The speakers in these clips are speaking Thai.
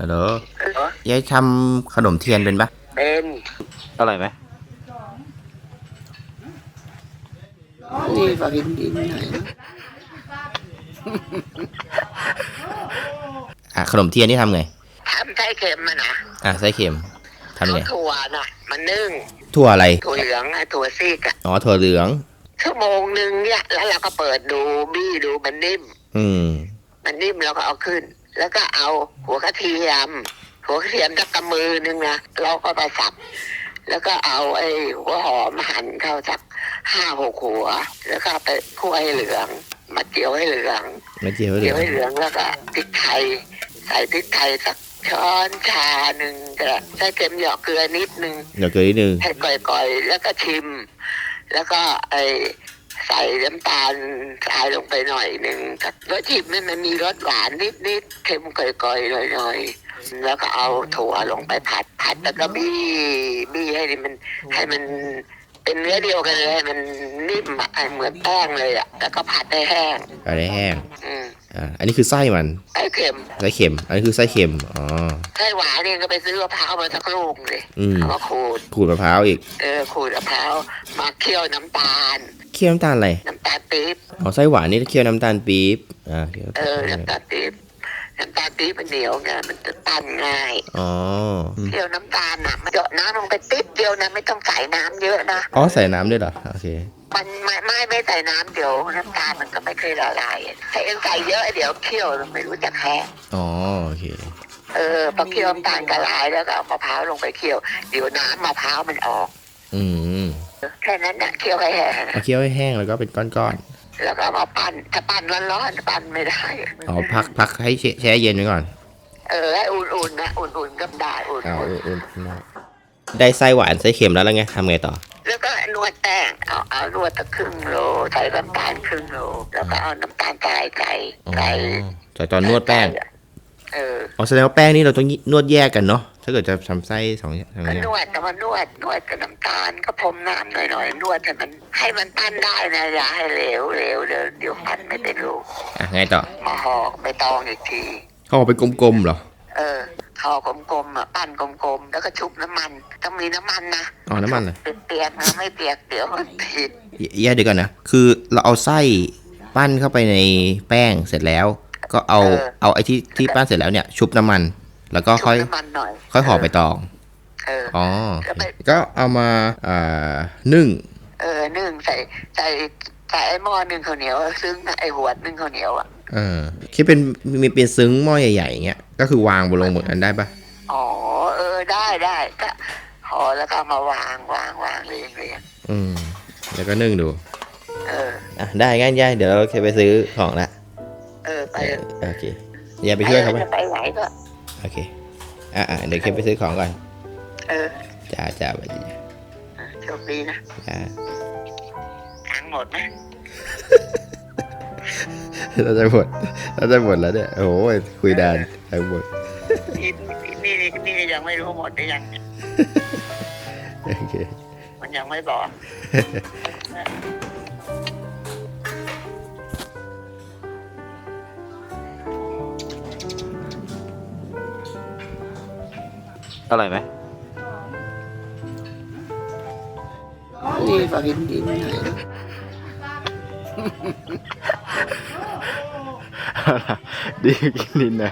ฮัลโหลเหรอยายทำขนมเทียนเป็นปะเป็นอร่อยไหมนี่ฝากกินดินหน่อยนะอะขนมเทียนนี่ทำไงทำไส้เค็มมานะอะไส้เค็มทำเอาไงถั่วน่ะมันนึ่งถั่วอะไรถั่วเหลืองอะถั่วซีกอะอ๋อถั่วเหลือง ชั่วโมงหนึ่งเนี่ย แล้วเราก็เปิดดูบี้ดูมันนิ่ม อืม มันนิ่มเราก็เอาขึ้น แล้วก็เอาหัวกระเทียม หัวกระเทียมสักกำมือหนึงนะเราก็มาสับ แล้วก็เอาไอ้หัวหอมหั่นเข้าสักห้าหกหัว แล้วก็เอาไปคั่วให้เหลือง มาเจียวให้เหลืองไม่เจียวเหลืเจีอยวงให้เหลืองแล้วก็พริกไทย ใส่พริกไทยสักช้อนชาหนึ่งก็ได้ใส่เค็มหยอกเกลือนิดนึง เดี๋ยวเกลือนิดนึงให้ก่อยๆ แล้วก็ชิม แล้วก็ไอ ใส่น้ำตาลทรายลงไปหน่อยหนึ่งรสชิมนี่มันมีรสหวานนิดๆเค็มก่อยๆหน่อยๆแล้วก็เอาถั่วลงไปผัดผัดแล้วก็บี้บี้ให้มันให้มันเป็นเนื้อเดียวกันเลยให้มันนิ่มอะเหมือนแป้งเลยอะแล้วก็ผัดให้แห้งเอาได้แห้งอืมอ่าอันนี้คือไส้มันไอ้เค็มไส้เค็ม อันนี้คือไส้เค็มอ๋อไส้หวานเนี่ยก็ไปซื้อมะพร้าวมาสักลูกเลยอืมเอามาขูดขูดมะพร้าวอีกเออขูดมะพร้าวมาเคี่ยวน้ำตาล เคี่ยวน้ำตาลอะไรน้ำตาลปี๊บอ๋อไส้หวานนี่เคี่ยวน้ำตาลปี๊บอ่าเคี่ยวเออน้ำตาลปี๊บน้ำตาลปี๊บมันเหนียวไงมันจะปั้นง่ายอ๋ออืมเคี่ยวน้ำตาลน่ะมันเจาะน้ำลงไปติดเดียวนะไม่ต้องใส่น้ำเยอะนะอ๋อใส่น้ำด้วยเหรอโอเคมันไม่ไม่ไม่ใส่น้ำเดี๋ยวน้ำตาลมันก็ไม่เคยละลายถ้าเอ็นใส่เยอะเดี๋ยวเคี่ยวไม่รู้จะแห้งอ๋อโอเคเออพอเคี่ยวน้ำตาลละลายแล้วก็เอามะพร้าวลงไปเคี่ยวเดี๋ยวน้ำมะพร้าวมันออก อืม แค่นั้นนะเคี่ยวให้แห้งเอาเคี่ยวให้แห้งแล้วก็เป็นก้อนแล้วก็เอามาปั้นถ้าปั้นร้อนๆปั้นไม่ได้ๆอ๋อพักพักให้แช่แช่เย็นไว้ก่อนเออให้อุ่นๆนะอุ่นๆก็ได้อุ่นเอาๆอุ่นๆได้ไส้หวานไส้เค็มแล้วแล้วไงทำไงต่อแล้วก็นวดแป้งเอาเอานวดตะครึ่งโลใส่น้ำตาลครึ่งโลแล้วก็เอาน้ำตาลทรายใส่อ๋อใส่ใส่ตอนนวดแป้งเออ อ๋อแสดงว่าแป้งนี่เราต้องนวดแยกกันเนาะ ถ้าเกิดจะทำไส้สองอย่างสองก็อย่างนวดแต่ว่านวดนวดกับน้ำตาลก็พรมน้ำหน่อยๆนวดให้มันให้มันปั้นได้นะอย่าให้เหลวเหลวเดี๋ยวเดี๋ยวปั้นไม่เป็นลูกอะไงต่อมาห่อใบตองอีกที เขาเอาไปกลมๆเหรอ เออห่อกลมๆอะปั้นกลมๆแล้วก็ชุบน้ำมันต้องมีน้ำมันนะอ๋อน้ำมันเหรอ เปียกๆนะไม่เปียกเดี๋ยวมันผิดแยกเดี๋ยวก่อนนะ คือเราเอาไส้ปั้นเข้าไปในแป้งเสร็จแล้ว ก็เอาเอาไอ้ที่ที่ปั้นเสร็จแล้วเนี่ย ชุบน้ำมัน แล้วก็ชุบค่อย น้ำมันหน่อยค่อยห่อใบตอง เออ อ๋อแล้วไป ก็เอามาอ่านึ่ง เออนึ่งใส่ใส่ใส่ไอ้หม้อนึ่งข้าวเหนียว ซึ่งไอ้หัวนึ่งข้าวเหนียวอะเออคิดเป็นมีเป็นซึ้งหม้อใหญ่ๆอย่างเงี้ย ก็คือวางบนลงบนนั้นได้ปะอ๋อเออได้ได้ก็ห่อแล้วก็เอามาวางวางวางเรียงเรียงอืม แล้วก็นึ่งดู เออ อะ ได้ง่ายๆเดี๋ยวเราจะไปซื้อของละ เออไปเออโอเคอย่าไปช่วยเขาไหมจะไปไหนก็ โอเค อะอะเดี๋ยวเคไปซื้อของก่อน เออจ้าจ้าไปดีโชคดีนะจ้าทั้งหมดนะเราจะหมดเราจะหมดแล้วเนี่ยโอ้โหคุยดานทั้งหมดนี่นี่นี่นี่ยังไม่รู้หมดหรือยังโอเคมันยังไม่บอก อร่อยไหมนี่ฝากกินดินหน่อยนะดิวกินดินนะ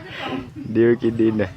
ดิวกินดินนะ